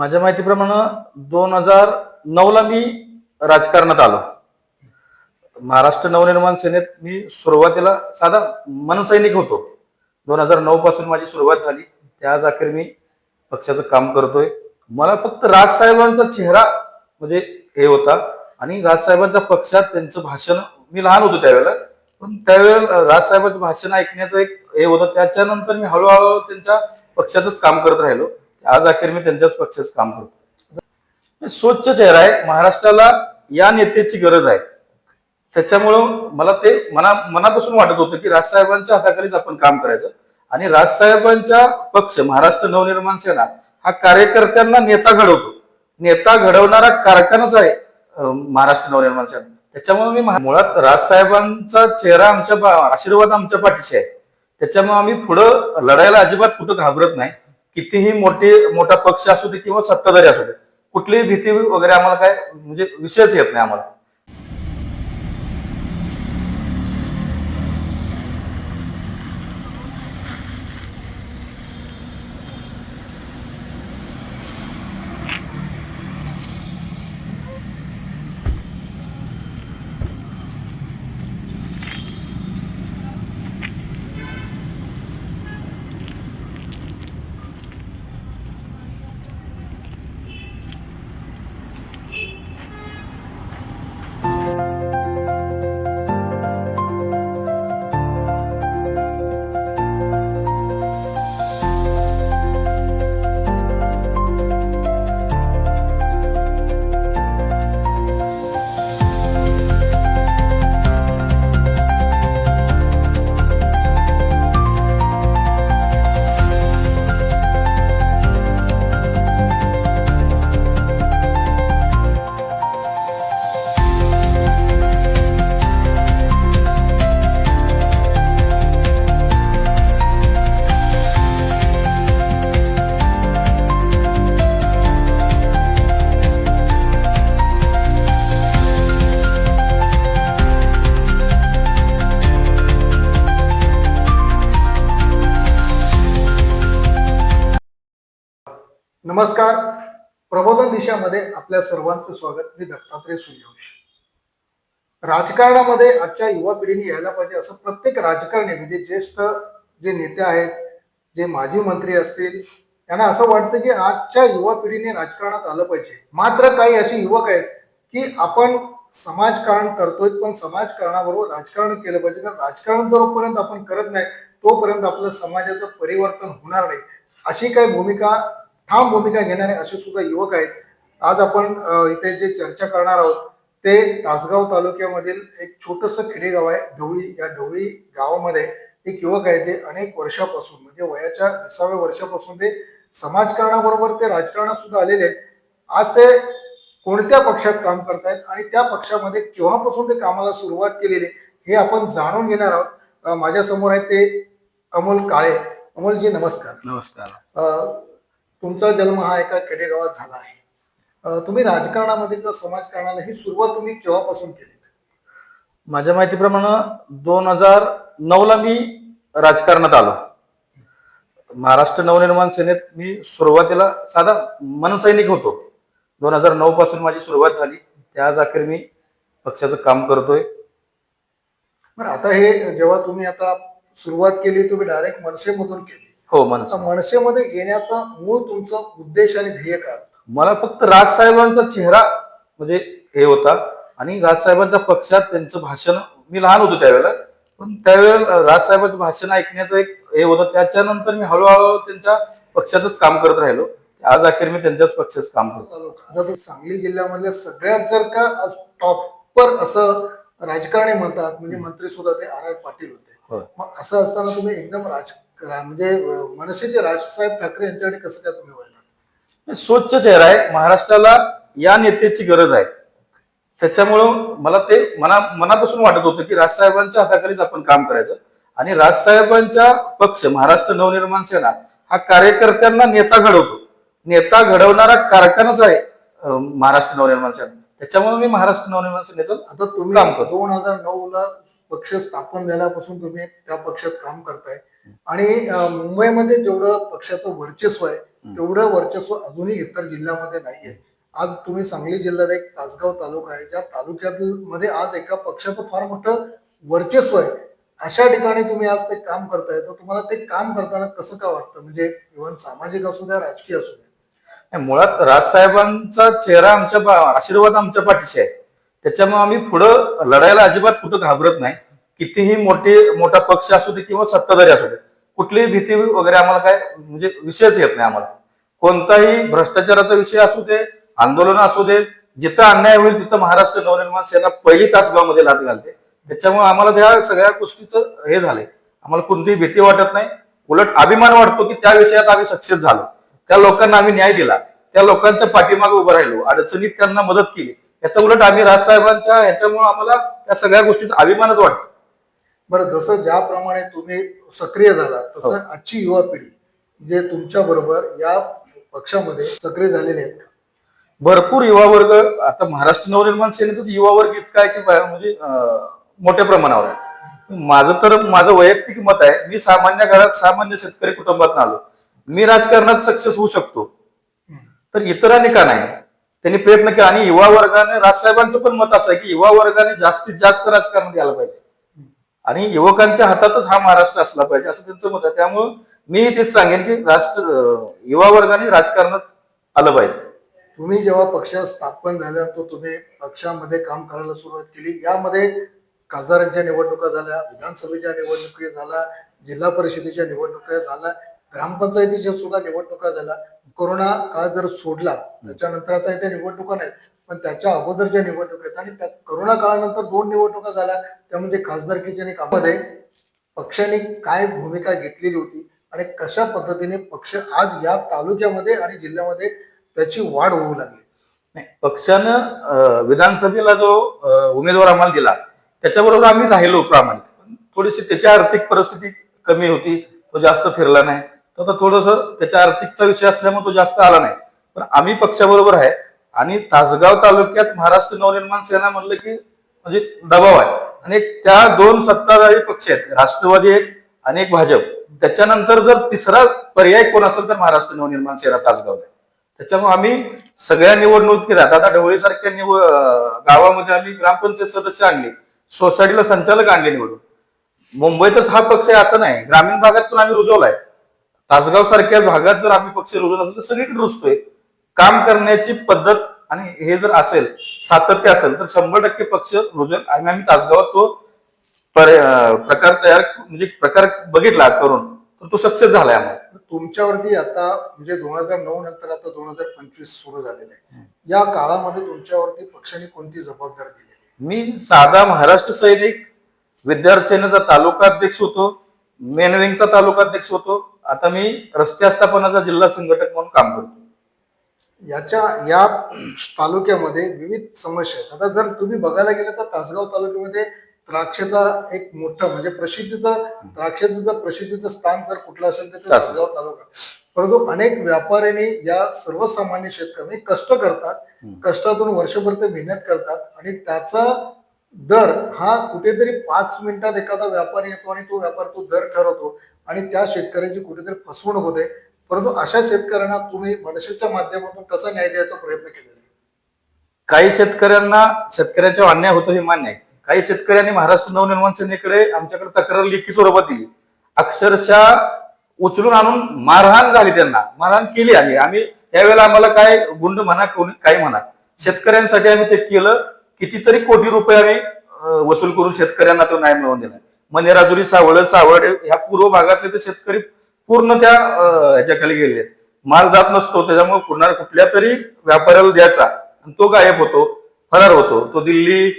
माझ्या माहितीप्रमाणे दोन हजार नऊ ला मी राजकारणात आलो. महाराष्ट्र नवनिर्माण सेनेत मी सुरुवातीला साधा मनसैनिक होतो. दोन हजार नऊ पासून माझी सुरुवात झाली. त्याच अखेर मी पक्षाचं काम करतोय. मला फक्त राजसाहेबांचा चेहरा म्हणजे हे होता आणि राजसाहेबांच्या पक्षात त्यांचं भाषण मी लहान होतो त्यावेळेला. पण त्यावेळेला राजसाहेबांचं भाषण ऐकण्याचं एक हे होतं. त्याच्यानंतर मी हळूहळू त्यांच्या पक्षाचंच काम करत राहिलो. आज अखेर मी त्यांच्याच पक्षाचं काम करतो स्वच्छ चेहरा आहे. महाराष्ट्राला या नेत्याची गरज आहे. त्याच्यामुळं मला ते मना मनापासून वाटत होतं की राजसाहेबांच्या हाताखालीच आपण काम करायचं. आणि राजसाहेबांच्या पक्ष महाराष्ट्र नवनिर्माण सेना हा कार्यकर्त्यांना नेता घडवतो. नेता घडवणारा कारखानाच आहे महाराष्ट्र नवनिर्माण सेना. त्याच्यामुळे मी मुळात राजसाहेबांचा चेहरा आमच्या आशीर्वाद आमच्या पाठीशी आहे. त्याच्यामुळे आम्ही पुढं लढायला अजिबात कुठं घाबरत नाही. कितीही मोठी मोठा पक्ष असू दे किंवा सत्ताधारी असू दे कुठलीही भीती वगैरे आम्हाला काय म्हणजे विषयच येत नाही आम्हाला. आपल्या सर्वांचं स्वागत मी दत्तात्रय सूर्यवंशी. राजकारणामध्ये आजच्या युवा पिढीने यायला पाहिजे असं प्रत्येक राजकारणी म्हणजे ज्येष्ठ जे नेते आहेत जे माजी मंत्री असतील त्यांना असं वाटतं की आजच्या युवा पिढीने राजकारणात आलं पाहिजे. मात्र काही असे युवक आहेत की आपण समाजकारण करतोय पण समाजकारणाबरोबर राजकारण केलं पाहिजे. कारण राजकारण जोपर्यंत आपण करत नाही तोपर्यंत आपलं समाजाचं परिवर्तन होणार नाही. अशी काही भूमिका ठाम भूमिका घेणारे असे सुद्धा युवक आहेत. आज आपण इथे जे चर्चा करणार आहोत ते तासगाव तालुक्यामधील एक छोटस खेडेगाव आहे. ढवळी या ढवळी गावामध्ये एक युवक आहे जे अनेक वर्षापासून म्हणजे वयाच्या विसाव्या वर्षापासून ते समाजकारणाबरोबर ते राजकारणात सुद्धा आलेले आहेत. आज ते कोणत्या पक्षात काम करतायत आणि त्या पक्षामध्ये केव्हापासून ते कामाला सुरुवात केलेली हे आपण जाणून घेणार आहोत. अ, माझ्यासमोर आहे ते अमोल काळे. अमोलजी नमस्कार. नमस्कार. तुमचा जन्म हा एका खेडेगावात झाला आहे. तुम्ही राजकारणामध्ये किंवा समाजकारणाला ही सुरुवात तुम्ही केव्हापासून केली माझ्या माहितीप्रमाणे दोन हजार नऊ ला मी राजकारणात आलो. महाराष्ट्र नवनिर्माण सेनेत मी सुरुवातीला साधा मनसैनिक होतो. दोन हजार नऊ पासून माझी सुरुवात झाली. त्या आज अखेर मी पक्षाचं काम करतोय. आता हे जेव्हा तुम्ही आता सुरुवात केली तुम्ही डायरेक्ट मनसेमधून केली. हो मनस. मनसेमध्ये येण्याचा मूळ तुमचा उद्देश आणि ध्येय काय? मला फक्त राजसाहेबांचा चेहरा म्हणजे हे होता. आणि राजसाहेबांच्या पक्षात त्यांचं भाषण मी लहान होतो त्यावेळेला पण त्यावेळेला राजसाहेबांचं भाषण ऐकण्याचं एक हे होतं. त्याच्यानंतर मी हळूहळू त्यांच्या पक्षाचंच काम करत राहिलो. आज अखेर मी त्यांच्याच पक्षाचं काम करतो. आता तुम्ही सांगली जिल्ह्यामधल्या सगळ्यात जर का टॉपर असं राजकारणी म्हणतात म्हणजे मंत्री सुद्धा ते आर आर पाटील. होते. मग असं असताना तुम्ही एकदम राज म्हणजे मनसेचे राजसाहेब ठाकरे यांच्याकडे कसं काय तुम्ही स्वच्छ चेहरा आहे. महाराष्ट्राला या नेत्याची गरज आहे. त्याच्यामुळं मला ते मना मनापासून वाटत होतं की राजसाहेबांच्या हाताखालीच आपण काम करायचं. आणि राजसाहेबांच्या पक्ष महाराष्ट्र नवनिर्माण सेना हा कार्यकर्त्यांना नेता घडवतो. नेता घडवणारा कारखानाच आहे महाराष्ट्र नवनिर्माण सेना. त्याच्यामुळे मी महाराष्ट्र नवनिर्माण सेनेचं आता काम तुम्ही करतो. दोन हजार नऊ ला पक्ष स्थापन झाल्यापासून तुम्ही त्या पक्षात काम करताय. आणि मुंबईमध्ये जेवढं पक्षाचं वर्चस्व आहे तेवढं वर्चस्व अजूनही इतर जिल्ह्यामध्ये नाहीये आज तुम्ही सांगली जिल्ह्यात एक तासगाव तालुका आहे ज्या तालुक्यामध्ये आज एका पक्षाचं फार मोठं वर्चस्व आहे. अशा ठिकाणी तुम्ही आज ते काम करताय तर तुम्हाला ते काम करताना कसं का वाटतं? म्हणजे इव्हन सामाजिक असू द्या राजकीय असू द्या. नाही, मुळात राजसाहेबांचा चेहरा आमच्या आशीर्वाद आमच्या पाठीशी आहे. त्याच्यामुळे आम्ही पुढं लढायला अजिबात कुठं घाबरत नाही. कितीही मोठी मोठा पक्ष असू दे किंवा सत्ताधारी असू दे कुठलीही भीती वगैरे आम्हाला काय म्हणजे विषयच येत नाही आम्हाला. कोणताही भ्रष्टाचाराचा विषय असू दे आंदोलन असू दे जिथं अन्याय होईल तिथं महाराष्ट्र नवनिर्माण सेना पहिली तासगावमध्ये लाद घालते. त्याच्यामुळे आम्हाला त्या सगळ्या गोष्टीचं हे झालंय. आम्हाला कोणतीही भीती वाटत नाही. उलट अभिमान वाटतो की त्या विषयात आम्ही सक्सेस झालो. त्या लोकांना आम्ही न्याय दिला. त्या लोकांच्या पाठीमागे उभं राहिलो. अडचणीत त्यांना मदत केली. याचा उलट आम्ही राजसाहेबांच्या ह्याच्यामुळे आम्हाला त्या सगळ्या गोष्टीचा अभिमानच वाटतो. बरं जसं ज्याप्रमाणे तुम्ही सक्रिय झाला तसं आजची युवा पिढी जे तुमच्या बरोबर या पक्षामध्ये सक्रिय झालेले आहेत? भरपूर युवा वर्ग आता महाराष्ट्र नवनिर्माण सेनेतच युवा वर्ग इतका आहे की म्हणजे मोठ्या प्रमाणावर आहे. माझं तर माझं वैयक्तिक मत आहे मी सामान्य घरात सामान्य शेतकरी कुटुंबात आलो. मी राजकारणात सक्सेस होऊ शकतो. तर इतरांनी का नाही? त्यांनी प्रयत्न केला. आणि युवा वर्गाने राजसाहेबांचं पण मत असं आहे की युवा वर्गाने जास्तीत जास्त राजकारणात यायला पाहिजे. आणि युवकांच्या हातातच हा महाराष्ट्र असला पाहिजे असं त्यांचं मत आहे. त्यामुळं मी तेच सांगेन की राष्ट्र युवा वर्गाने राजकारणात आलं पाहिजे. तुम्ही जेव्हा पक्ष स्थापन झाल्यानंतर तुम्ही पक्षामध्ये काम करायला सुरुवात केली. यामध्ये खासदारांच्या निवडणुका झाल्या विधानसभेच्या निवडणुकी झाल्या जिल्हा परिषदेच्या निवडणुका झाल्या ग्रामपंचायतीच्या सुद्धा निवडणुका झाल्या. कोरोना काळ जर सोडला त्याच्यानंतर आता इथे निवडणुका नाहीत. पण त्याच्या अगोदरच्या निवडणुका आहेत आणि त्या करोना काळानंतर दोन निवडणुका झाल्या त्या म्हणजे खासदारकीच्या आणि कामामध्ये पक्षाने काय भूमिका घेतलेली होती आणि कशा पद्धतीने पक्ष आज या तालुक्यामध्ये आणि जिल्ह्यामध्ये त्याची वाढ होऊ लागली? नाही पक्षानं विधानसभेला जो उमेदवार आम्हाला दिला त्याच्याबरोबर आम्ही राहिलो प्रामाणिक. पण थोडीशी त्याची आर्थिक परिस्थिती कमी होती तो जास्त फिरला नाही. तर थोडस त्याच्या आर्थिकचा विषय असल्यामुळे तो जास्त आला नाही. पण आम्ही पक्षाबरोबर आहे. आणि तासगाव तालुक्यात महाराष्ट्र नवनिर्माण सेना म्हणलं की म्हणजे दबाव आहे. आणि त्या दोन सत्ताधारी पक्ष आहेत राष्ट्रवादी एक आणि एक भाजप. त्याच्यानंतर जर तिसरा पर्याय कोण असेल तर महाराष्ट्र नवनिर्माण सेना तासगाव आहे. त्याच्यामुळे आम्ही सगळ्या निवडणुकीत आता ढवळी सारख्या निवड गावामध्ये आम्ही ग्रामपंचायत सदस्य आणले सोसायटीला संचालक आणले निवडून. मुंबईतच हा पक्ष आहे असं नाही. ग्रामीण भागात पण आम्ही रुजवलाय. तासगाव सारख्या भागात जर आम्ही पक्ष रुजवत असेल तर सगळीकडे रुजतोय. काम करण्याची पद्धत आणि हे जर असेल सातत्य असेल तर शंभर टक्के पक्ष रुजल आणि आम्ही तासगावात तो प्रकार तयार म्हणजे प्रकार बघितला करून तर तो सक्सेस झालाय आम्हाला. तुमच्यावरती आता म्हणजे दोन हजार नऊ नंतर आता दोन हजार पंचवीस सुरू झालेलं आहे. या काळामध्ये तुमच्यावरती पक्षाने कोणती जबाबदारी आहे? मी साधा महाराष्ट्र सैनिक विद्यार्थी सेनेचा तालुका अध्यक्ष होतो मेनविंगचा तालुका अध्यक्ष होतो. आता मी रस्ते आस्थापनाचा जिल्हा संघटक म्हणून काम करतो याच्या या तालुक्यामध्ये विविध समस्या आहेत. आता जर तुम्ही बघायला गेलं तर तासगाव तालुक्यामध्ये द्राक्षाचा एक मोठं म्हणजे प्रसिद्धीचं द्राक्षाचं जर प्रसिद्धीचं स्थान जर कुठलं असेल तर ते तासगाव. तालुका. परंतु अनेक व्यापाऱ्यांनी या सर्वसामान्य शेतकरी म्हणजे कष्ट करतात कष्टातून वर्षभर ते मेहनत करतात आणि त्याचा दर हा कुठेतरी पाच मिनिटात एखादा व्यापारी येतो आणि तो व्यापार तो दर ठरवतो आणि त्या शेतकऱ्याची कुठेतरी फसवणूक होते. परंतु अशा शेतकऱ्यांना तुम्ही मनसेच्या माध्यमातून कसा न्याय द्यायचा प्रयत्न केलेला आहे? काही शेतकऱ्यांना शेतकऱ्याच्या अन्याय होतो हे मान्य आहे. काही शेतकऱ्यांनी महाराष्ट्र नवनिर्माण सेनेकडे आमच्याकडे तक्रार लेखी स्वरूपात दिली. अक्षरशः उचलून आणून मारहाण झाली त्यांना. मारहाण केली आम्ही. आम्ही त्यावेळेला आम्हाला काय गुंड म्हणा कोणी काय म्हणा शेतकऱ्यांसाठी आम्ही ते केलं. कितीतरी कोटी रुपये आम्ही वसूल करून शेतकऱ्यांना तो न्याय मिळवून दिला. मनेराजुरी सावळ सावड ह्या पूर्व भागातले ते शेतकरी पूर्ण त्या ह्याच्याखाली गेले माल जात नसतो त्याच्यामुळे पुन्हा कुठल्या तरी व्यापाऱ्याला द्यायचा. आणि तो गायब होतो फरार होतो. तो दिल्ली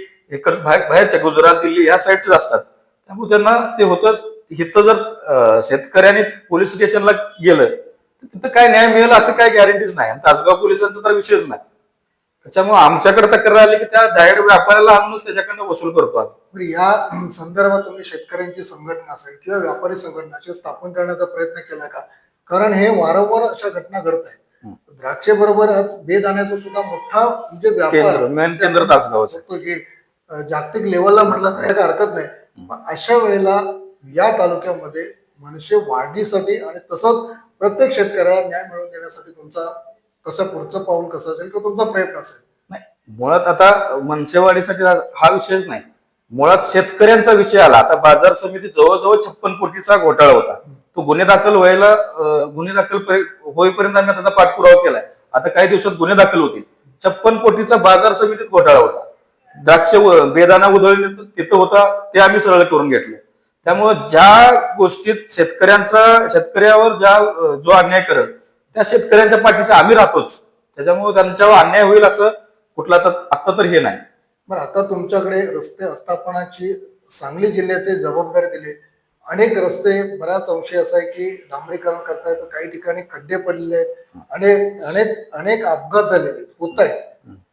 बाहेरच्या गुजरात दिल्ली ह्या साईडचे असतात. त्यामुळे त्यांना ते होतं इथं जर शेतकऱ्याने पोलीस स्टेशनला गेलं तर तिथं काय न्याय मिळेल असं काय गॅरंटीज नाही. आणि तासगाव पोलिसांचा तर विषयच नाही. त्याच्यामुळे आमच्याकडे तक्रार आली की त्या डायरेक्ट व्यापाऱ्याला आणूनच त्याच्याकडनं वसूल करतो आम्ही. या संदर्भात तुम्ही शेतकऱ्यांची संघटना असेल किंवा व्यापारी संघटना अशी स्थापन करण्याचा प्रयत्न केला का? कारण हे वारंवार अशा घटना घडत आहेत. द्राक्षेबरोबर आज बेदाण्याचा सुद्धा मोठा म्हणजे व्यापार केंद्र मेन केंद्र तासगावचं शकतो की अं, जागतिक लेवलला म्हटलं तर काही हरकत नाही. पण अशा वेळेला या तालुक्यामध्ये मनसे वाढीसाठी आणि तसंच प्रत्येक शेतकऱ्याला न्याय मिळवून देण्यासाठी तुमचा कसं पुढचं पाऊल कसं असेल किंवा तुमचा प्रयत्न असेल? नाही मुळात आता मनसेवाडीसाठी हा हा विषयच नाही. मुळात शेतकऱ्यांचा विषय आला. आता बाजार समिती जवळजवळ छप्पन कोटीचा घोटाळा होता. तो गुन्हे दाखल व्हायला गुन्हे दाखल होईपर्यंत आम्ही त्याचा पाठपुरावा केलाय. आता काही दिवसात गुन्हे दाखल होतील. छप्पन कोटीचा बाजार समितीत घोटाळा होता. द्राक्ष बेदाना उधळले तिथं होता ते आम्ही सरळ करून घेतले. त्यामुळे ज्या गोष्टीत शेतकऱ्यांचा शेतकऱ्यावर ज्या जो अन्याय करत त्या शेतकऱ्यांच्या पाठीशी आम्ही राहतोच. त्याच्यामुळे त्यांच्यावर अन्याय होईल असं कुठला तर आता तर हे नाही. बरं आता तुमच्याकडे रस्ते आस्थापनाची सांगली जिल्ह्याचे जबाबदारी दिली. अनेक रस्ते बऱ्याच अंशी असं आहे की डांबरीकरण करतायत तर काही ठिकाणी खड्डे पडलेले आहेत. अनेक अनेक अनेक अपघात झालेले होत आहेत.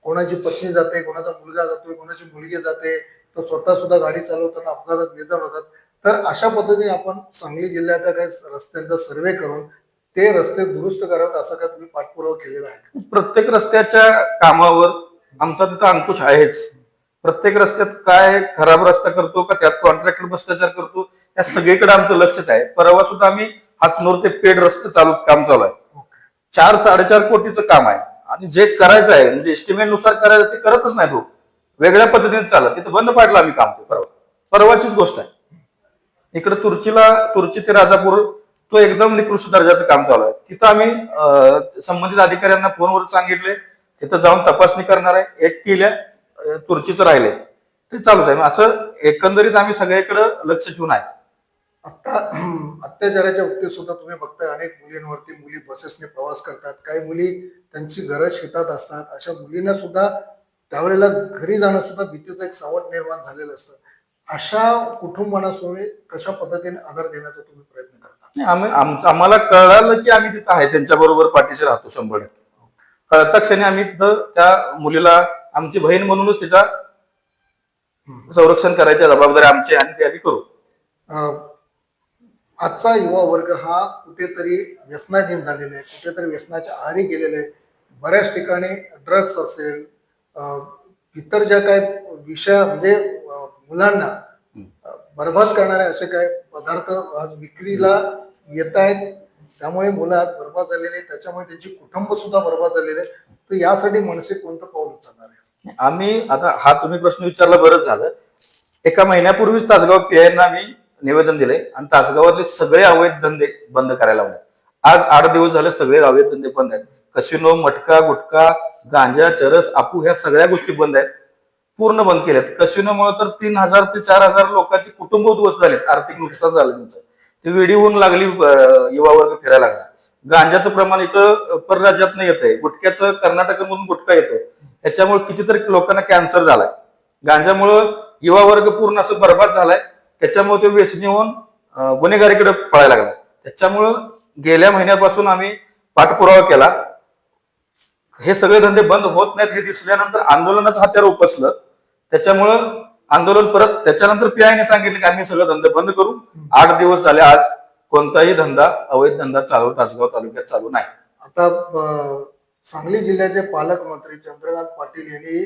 कोणाची पत्नी जाते कोणाचा मुलगा जातोय कोणाची मुलगी जाते तो स्वतः सुद्धा गाडी चालवताना अपघातात निधन होतात. तर अशा पद्धतीने आपण सांगली जिल्ह्याच्या काही रस्त्यांचा सर्वे करून ते रस्ते दुरुस्त करावेत असा काय तुम्ही पाठपुरावा केलेला आहे प्रत्येक रस्त्याच्या कामावर आमचा तिथं अंकुश आहेच. प्रत्येक रस्त्यात काय खराब रस्ता करतो का त्यात कॉन्ट्रॅक्टर भ्रष्टाचार करतो या सगळीकडे आमचं लक्षच आहे. परवा सुद्धा आम्ही हातनूर ते पेड रस्ते चालू काम चालू आहे. चार साडेचार कोटीचं काम आहे. आणि जे करायचं आहे म्हणजे एस्टिमेटनुसार करायचं ते करतच नाही तो वेगळ्या पद्धतीने चालत. तिथं बंद पाडलं आम्ही काम ते परवा. परवाचीच गोष्ट आहे. इकडे तुर्चीला तुर्ची ते राजापूर तो एकदम निकृष्ट दर्जाचं काम चालू आहे. तिथं आम्ही अं, संबंधित अधिकाऱ्यांना फोनवर सांगितले. तिथं जाऊन तपासणी करणार आहे. एक केल्या अं, तुर्चीचं राहिले. ते चालूच आहे. मग असं एकंदरीत आम्ही सगळ्याकडे लक्ष ठेवून आहे. आता अत्याचाराच्या बाबतीत सुद्धा तुम्ही बघताय. अनेक मुलींवरती मुली बसेसने प्रवास करतात. काही मुली त्यांची घरं शेतात असतात. अशा मुलींना सुद्धा त्यावेळेला घरी जाणं सुद्धा भीतीचं एक सावट निर्माण झालेलं असतं. अशा कुटुंबांना सोयी कशा पद्धतीने आधार देण्याचा तुम्ही प्रयत्न करता? नाही, आम्ही आमचं आम्हाला कळालं की आम्ही तिथं आहे त्यांच्या बरोबर पाठीशी राहतो शंभर टक्के. कळता क्षणी आम्ही तिथं त्या मुलीला आमची बहीण म्हणूनच तिचा संरक्षण करायची जबाबदारी आमची आणि ते आम्ही करू. आजचा युवा वर्ग हा कुठेतरी व्यसनाधीन झालेला आहे कुठेतरी व्यसनाच्या आहारी गेलेले आहे. बऱ्याच ठिकाणी ड्रग्स असेल इतर ज्या काही विषय म्हणजे मुलांना बरबाद करणारे असे काही पदार्थ आज विक्रीला येत आहेत. त्यामुळे मुलं आज बरबाद झालेले त्याच्यामुळे त्यांची कुटुंब सुद्धा बरबाद झालेले तर यासाठी मनसे कोणतं पाऊल उचलणार आहे? आम्ही आता हा तुम्ही प्रश्न विचारला बरंच झालं. एका महिन्यापूर्वीच तासगाव पीआयना आम्ही निवेदन दिले आणि तासगावातले सगळे अवैध धंदे बंद करायला लावले. आज आठ दिवस झाले सगळे अवैध धंदे बंद आहेत. कसिनो मटका गुटखा गांजा चरस आपू ह्या सगळ्या गोष्टी बंद आहेत. पूर्ण बंद केलेत. कसिनोमुळे तर तीन हजार ते चार हजार लोकांची कुटुंब उद्ध्वस्त झालेत आर्थिक नुकसान झालं त्यांचं. ते वेडी होऊन लागली युवा वर्ग फिरायला लागला. गांजाचं प्रमाण इथं अं, परराज्यातनं येत आहे गुटख्याचं कर्नाटकमधून गुटखा येतोय. त्याच्यामुळे कितीतरी लोकांना कॅन्सर झालाय. गांजामुळं युवा वर्ग पूर्ण असं बर्बाद झालाय. त्याच्यामुळे ते व्यसनी होऊन गुन्हेगारीकडे पळायला लागला. त्याच्यामुळं गेल्या महिन्यापासून आम्ही पाठपुरावा केला. हे सगळे धंदे बंद होत नाहीत हे दिसल्यानंतर आंदोलनाचं हत्यार उपसलं. त्याच्यामुळं आंदोलन परत त्याच्यानंतर पीआयने सांगितलं की आम्ही सगळं धंदे बंद करू. आठ दिवस झाले आज कोणताही धंदा अवैध धंदा चालू तासगाव तालुक्यात चालू नाही. आता सांगली जिल्ह्याचे पालकमंत्री चंद्रकांत पाटील यांनी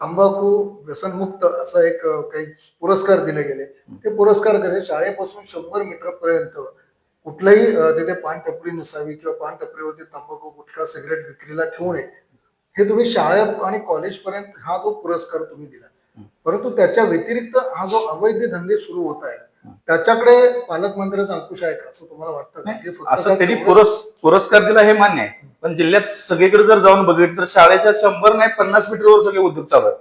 तंबाखू व्यसनमुक्त असा एक काही पुरस्कार दिले गेले. ते पुरस्कार कसे? शाळेपासून शंभर मीटर पर्यंत कुठलाही तिथे पान टपरी नसावी किंवा पान टपरीवरती तंबाखू गुटखा सिगरेट विक्रीला ठेवू नये. हे तुम्ही शाळा आणि कॉलेज पर्यंत हा जो पुरस्कार तुम्ही दिला. परंतु त्याच्या व्यतिरिक्त हा जो अवैध धंदे सुरू होत आहे त्याच्याकडे पालकमंत्र्याचा अंकुश आहे का? असं तुम्हाला वाटतं असं त्यांनी पुरस पुरस्कार दिला हे मान्य आहे. पण जिल्ह्यात सगळीकडे जर जाऊन बघितलं तर शाळेच्या शंभर नाही पन्नास मीटरवर सगळे उद्योग चालू आहेत.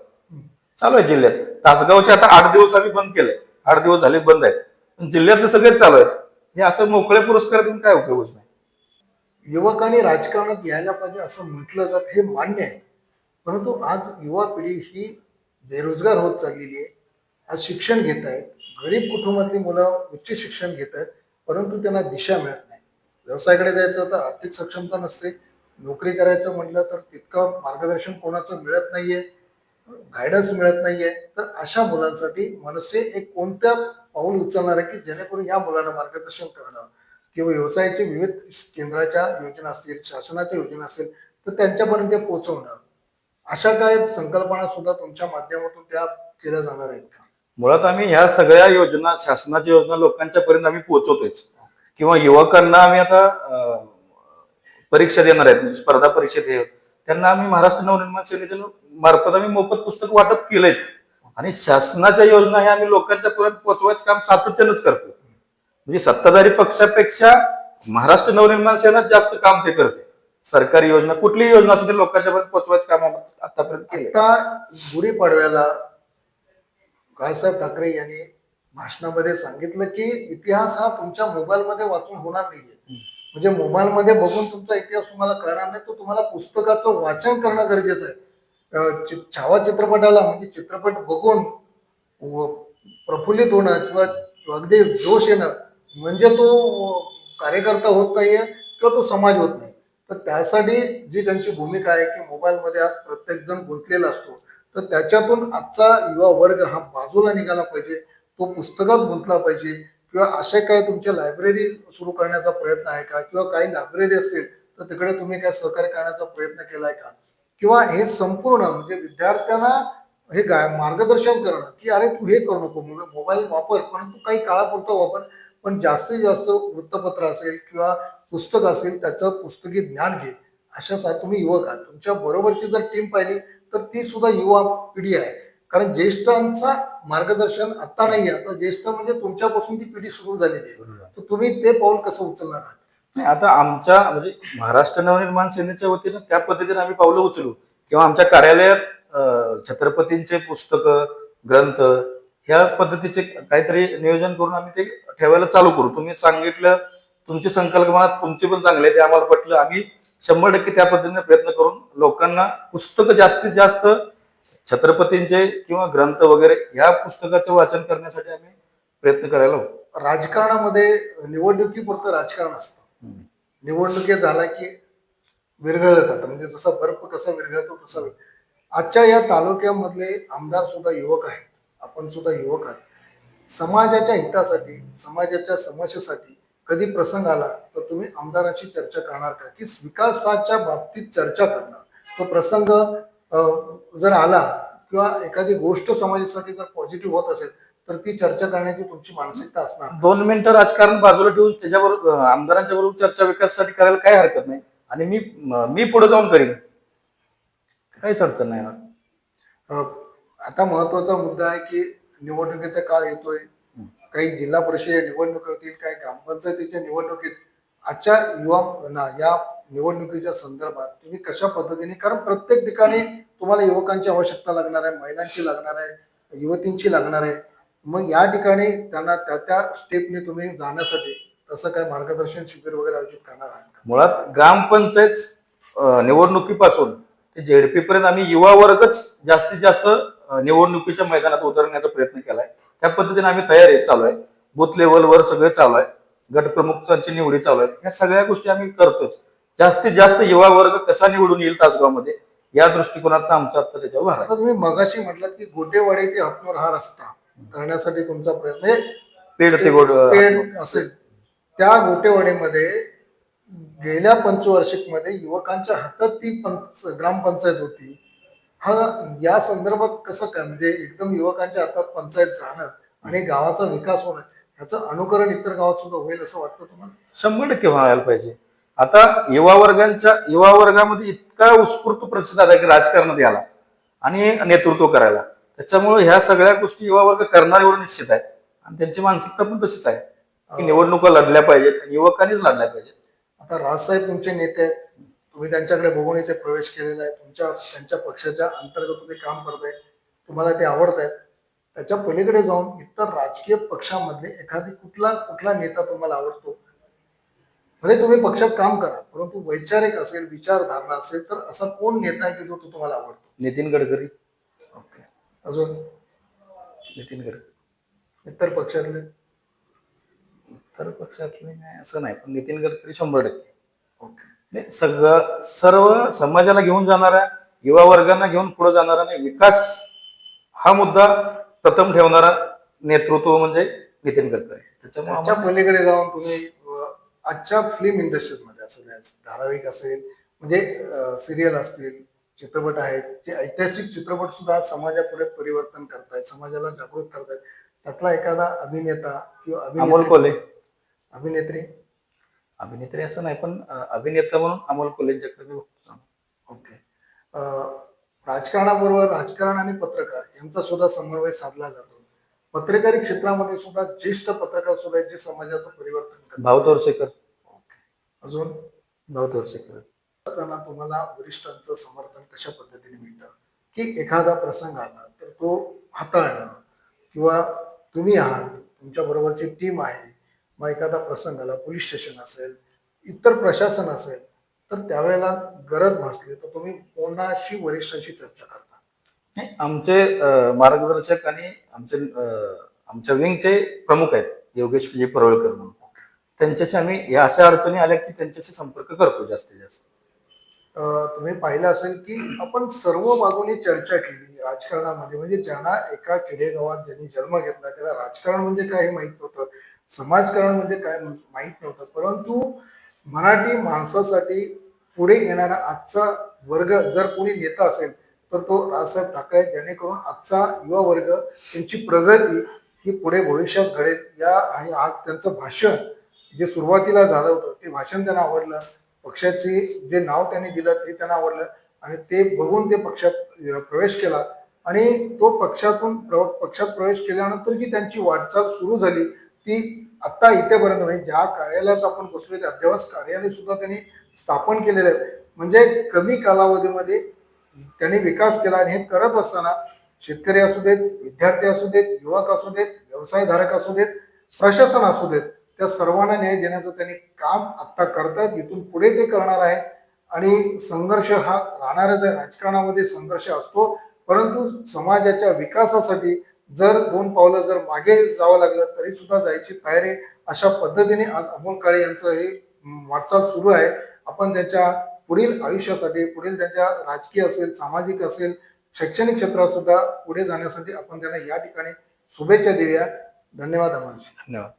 चालू आहे जिल्ह्यात. तासगावचे आता आठ दिवस आम्ही बंद केले आठ दिवस झाले बंद आहेत. पण जिल्ह्यातले सगळेच चालू आहेत. हे असं मोकळे पुरस्कार देऊन काय उपयोगच नाही. युवकांनी राजकारणात यायला पाहिजे असं म्हटलं जात हे मान्य आहे. परंतु आज युवा पिढी ही बेरोजगार होत चाललेली आहे. आज शिक्षण घेत आहेत. गरीब कुटुंबातली मुलं उच्च शिक्षण घेत आहेत. परंतु त्यांना दिशा मिळत नाही. व्यवसायाकडे जायचं तर आर्थिक सक्षमता नसते. नोकरी करायचं म्हटलं तर तितकं मार्गदर्शन कोणाचं मिळत नाहीये. गायडन्स मिळत नाहीये. तर अशा मुलांसाठी मनसे एक कोणत्या पाऊल उचलणार आहे की जेणेकरून या मुलांना मार्गदर्शन करणं? किंवा व्यवसायाचे विविध केंद्राच्या योजना असतील शासनाच्या योजना असतील तर त्यांच्यापर्यंत पोहोचवणं? अशा काय संकल्पना सुद्धा तुमच्या माध्यमातून त्या केल्या जाणार आहेत का? मुळात आम्ही ह्या सगळ्या योजना शासनाच्या योजना लोकांच्या पर्यंत आम्ही पोहोचवतोय किंवा युवकांना आम्ही आता परीक्षा देणार आहेत म्हणजे स्पर्धा परीक्षेत हे. त्यांना आम्ही महाराष्ट्र नवनिर्माण सेनेच्या मार्फत आम्ही मोफत पुस्तक वाटप केलंच आणि शासनाच्या योजना हे आम्ही लोकांच्या पर्यंत पोहोचवायचं काम सातत्यानंच करतो म्हणजे सत्ताधारी पक्षापेक्षा महाराष्ट्र नवनिर्माण सेना जास्त काम ते करते. सरकारी योजना कुठलीही योजना असते लोकांच्या पर्यंत पोहोचवायचं काम आतापर्यंत केलं आता गुढीपाडव्याला रावसाहेब ठाकरे यांनी भाषणामध्ये सांगितलं की इतिहास हा तुमच्या मोबाईलमध्ये वाचून होणार नाहीये. म्हणजे मोबाईलमध्ये बघून तुमचा इतिहास तुम्हाला कळणार नाही तो तुम्हाला पुस्तकाचं वाचन करणं गरजेचं आहे. छावा चित्रपटाला म्हणजे चित्रपट बघून प्रफुल्लित होणं किंवा अगदी जोश येणं म्हणजे तो कार्यकर्ता होत नाहीये किंवा तो समाज होत नाही. तर त्यासाठी जी त्यांची भूमिका आहे की मोबाईलमध्ये आज प्रत्येक जण गुंतलेला असतो तर त्याच्यातून आजचा युवा वर्ग हा बाजूला निघाला पाहिजे तो पुस्तकात गुंतला पाहिजे किंवा असे काय तुमच्या लायब्ररी सुरू करण्याचा प्रयत्न आहे का? किंवा काही लायब्ररी असतील तर तिकडे तुम्ही काय सहकार्य करण्याचा प्रयत्न केलाय का? किंवा हे संपूर्ण म्हणजे विद्यार्थ्यांना हे गाय मार्गदर्शन करणं की अरे तू हे करू नको मोबाईल वापर परंतु काही काळापुरता वापर पण जास्तीत जास्त वृत्तपत्र असेल किंवा पुस्तक असेल त्याचं पुस्तकी ज्ञान घे. अशा सा- तुम्ही युवक आहात. तुमच्या बरोबरची जर टीम पाहिली तर ती सुद्धा युवा पिढी आहे. कारण ज्येष्ठांचा मार्गदर्शन आता नाही आहे. आता ज्येष्ठ म्हणजे तुमच्यापासून ती पिढी सुरू झालेली आहे. तर तुम्ही ते पाऊल कसं उचलणार आहात? नाही आता आमच्या म्हणजे महाराष्ट्र नवनिर्माण सेनेच्या वतीनं त्या पद्धतीने आम्ही पावलं उचलू. किंवा आमच्या कार्यालयात छत्रपतींचे पुस्तक ग्रंथ ह्या पद्धतीचे काहीतरी नियोजन करून आम्ही ते ठेवायला चालू करू. तुम्ही सांगितलं तुमची संकल्पना तुमची पण चांगली आहे ते आम्हाला पटलं. आम्ही शंभर टक्के त्या पद्धतीने प्रयत्न करून लोकांना पुस्तकं जास्तीत जास्त छत्रपतींचे किंवा ग्रंथ वगैरे ह्या पुस्तकाचं वाचन करण्यासाठी आम्ही प्रयत्न करायला हवं. राजकारणामध्ये निवडणुकीपुरतं राजकारण असतं. निवडणुकी झाला की विरघळलं जातं. म्हणजे जसा बर्फ कसा विरघळतो तसा आजच्या या तालुक्यामधले आमदार सुद्धा युवक आहेत. आपण सुद्धा युवक आहात. समाजाच्या हितासाठी समाजाच्या समस्येसाठी कधी प्रसंग आला तर तुम्ही आमदारांशी चर्चा करणार का? की विकासाच्या बाबतीत चर्चा करणं तो प्रसंग जर आला किंवा एखादी गोष्ट समाजासाठी जर पॉझिटिव्ह होत असेल तर ती चर्चा करण्याची तुमची मानसिकता असणार दोन मिनिटं राजकारण बाजूला ठेवून त्याच्याबरोबर आमदारांच्या बरोबर चर्चा विकासासाठी करायला काही हरकत नाही. आणि मी म- पुढे जाऊन करीन. काहीच अडचण नाही आता महत्त्वाचा मुद्दा आहे की निवडणुकीचा काळ येतोय. काही जिल्हा परिषद निवडणूक होतील काही ग्रामपंचायतीच्या निवडणुकीत आजच्या युवा ना या निवडणुकीच्या संदर्भात तुम्ही कशा पद्धतीने कारण प्रत्येक ठिकाणी तुम्हाला युवकांची आवश्यकता लागणार आहे महिलांची लागणार आहे युवतींची लागणार आहे. मग या ठिकाणी त्यांना त्या त्या स्टेपने तुम्ही जाण्यासाठी तसं काय मार्गदर्शन शिबिर वगैरे आयोजित करणार आहात मुळात ग्रामपंचायत निवडणुकीपासून ते झेडपी पर्यंत आम्ही युवा वर्गच जास्तीत जास्त निवडणुकीच्या मैदानात उतरण्याचा प्रयत्न केलाय. त्या पद्धतीने आम्ही तयारी चालू आहे. बुथ लेवलवर सगळे चालू आहे. गट प्रमुखांची निवडी चालू आहेत ह्या सगळ्या गोष्टी आम्ही करतोच. जास्तीत जास्त युवा वर्ग कसा निवडून येईल तासगावमध्ये या दृष्टिकोनात आमचा आता त्याच्यावर आहे. आता तुम्ही मगाशी म्हटलं की गोटेवाडी ते हतनूर हा रस्ता करण्यासाठी तुमचा प्रयत्न पेड ते गोड पेड असेल. त्या गोटेवाडीमध्ये गेल्या पंचवार्षिकमध्ये युवकांच्या हातात ती पंच ग्रामपंचायत होती. हा या संदर्भात कसं काय म्हणजे एकदम युवकांच्या हातात पंचायत जाणं आणि गावाचा विकास होणं ह्याचं अनुकरण इतर गावात सुद्धा होईल असं वाटतं तुम्हाला? शंभर टक्के व्हायला पाहिजे. आता युवा वर्गांच्या युवा वर्गामध्ये इतका उत्स्फूर्त प्रतिसाद आहे की राजकारणात याला आणि नेतृत्व करायला. त्याच्यामुळे ह्या सगळ्या गोष्टी युवा वर्ग करणार एवढं निश्चित आहे आणि त्यांची मानसिकता पण तशीच आहे. की निवडणुका लढल्या पाहिजेत युवकांनीच लढल्या पाहिजेत. आता राजसाहेब तुमचे नेते आहेत. तुम्ही त्यांच्याकडे बघून इथे प्रवेश केलेला आहे. तुमच्या त्यांच्या पक्षाच्या अंतर्गत तुम्ही काम करताय. तुम्हाला ते आवडत आहेत त्याच्या पलीकडे जाऊन इतर राजकीय पक्षामधले एखादी कुठला कुठला नेता तुम्हाला आवडतो? भले तुम्ही पक्षात काम करा परंतु वैचारिक असेल विचारधारणा असेल तर असा कोण नेता आहे की जो तो तुम्हाला आवडतो? नितीन गडकरी. ओके. अजून? नितीन गडकरी. इतर पक्षातले? तर पक्षातले नाही असं नाही. पण नितीन गडकरी शंभर टक्के. ओके. सगळं सर्व समाजाला घेऊन जाणाऱ्या युवा वर्गांना घेऊन पुढे जाणारा आणि विकास हा मुद्दा प्रथम ठेवणारा नेतृत्व म्हणजे नितीन गडकरी. त्याच्या पलीकडे जाऊन तुम्ही आजच्या फिल्म इंडस्ट्रीमध्ये असं धारावाहिक असेल म्हणजे सिरियल असतील चित्रपट आहेत जे ऐतिहासिक चित्रपट सुद्धा समाजापुढे परिवर्तन करतायत समाजाला जागृत करतायत त्यातला एखादा अभिनेता किंवा अभिनेत्री? अभिनेत्री असं नाही पण अभिनेता म्हणून अमोल कोल्हेंच्याकडे मी बघतो ओके. राजकारणाबरोबर राजकारण आणि पत्रकार यांचा सुद्धा समन्वय साधला जातो. पत्रकारी क्षेत्रामध्ये सुद्धा ज्येष्ठ पत्रकार सुद्धा जे समाजाचं परिवर्तन करतात. भाऊ तोरसेकर. ओके. अजून? भाऊ तोरसेकर. असताना तुम्हाला वरिष्ठांचं समर्थन कशा पद्धतीने मिळतं? की एखादा प्रसंग आला तर तो हाताळणं किंवा तुम्ही आहात तुमच्या बरोबरची टीम आहे मग एखादा प्रसंग आला पोलीस स्टेशन असेल इतर प्रशासन असेल तर त्यावेळेला गरज भासली तर तुम्ही कोणाशी वरिष्ठांशी चर्चा करता? नाही, आमचे अं, मार्गदर्शक आणि आमचे अं, आमच्या विंगचे प्रमुख आहेत योगेश विजय परोळकर म्हणून. त्यांच्याशी आम्ही या अशा अडचणी आल्या की त्यांच्याशी संपर्क करतो जास्तीत जास्त. अं, तुम्ही पाहिलं असेल की आपण सर्व बाजूनी चर्चा केली राजकारणामध्ये म्हणजे ज्यांना एका खेडेगावात ज्यांनी जन्म घेतला त्याला राजकारण म्हणजे काय हे माहीत नव्हतं. समाजकारण म्हणजे काय माहीत नव्हतं परंतु मराठी माणसासाठी पुढे येणारा आजचा वर्ग जर कोणी नेता असेल तर तो राजसाहेब ठाकरे जेणेकरून आजचा युवा वर्ग त्यांची प्रगती ही पुढे भविष्यात घडेल. या आणि आज त्यांचं भाषण. जे सुरुवातीला झालं होतं ते भाषण त्यांना आवडलं. पक्षाचे जे नाव त्यांनी दिलं ते त्यांना आवडलं. आणि ते बघून ते पक्षात प्रवेश केला. आणि तो पक्षातून प्र- पक्षात प्रवेश केल्यानंतर जी त्यांची वाटचाल सुरू झाली. ती आत्ता इथेपर्यंत म्हणजे ज्या कार्यालयात आपण बसलो ते अद्यावत कार्यालय सुद्धा त्यांनी स्थापन केलेलं आहे. म्हणजे कमी कालावधीमध्ये त्यांनी विकास केला आणि हे करत असताना शेतकरी असू देत विद्यार्थी असू देत युवक असू देत व्यवसायधारक असू देत प्रशासन असू देत त्या सर्वांना न्याय देण्याचं त्यांनी काम आत्ता करतात. इथून पुढे ते करणार आहेत. आणि संघर्ष हा राहणारच आहे. राजकारणामध्ये संघर्ष असतो. परंतु समाजाच्या विकासासाठी जर दोन पावलं जर मागे जावं लागलं तरी सुद्धा जायची तयारी अशा पद्धतीने आज अमोल काळे यांचं हे वाटचाल सुरू आहे. आपण त्यांच्या पुढील आयुष्यासाठी पुढील त्यांच्या राजकीय असेल सामाजिक असेल शैक्षणिक क्षेत्रात सुद्धा पुढे जाण्यासाठी आपण त्यांना या ठिकाणी शुभेच्छा देऊया. धन्यवाद अमोल धन्यवाद.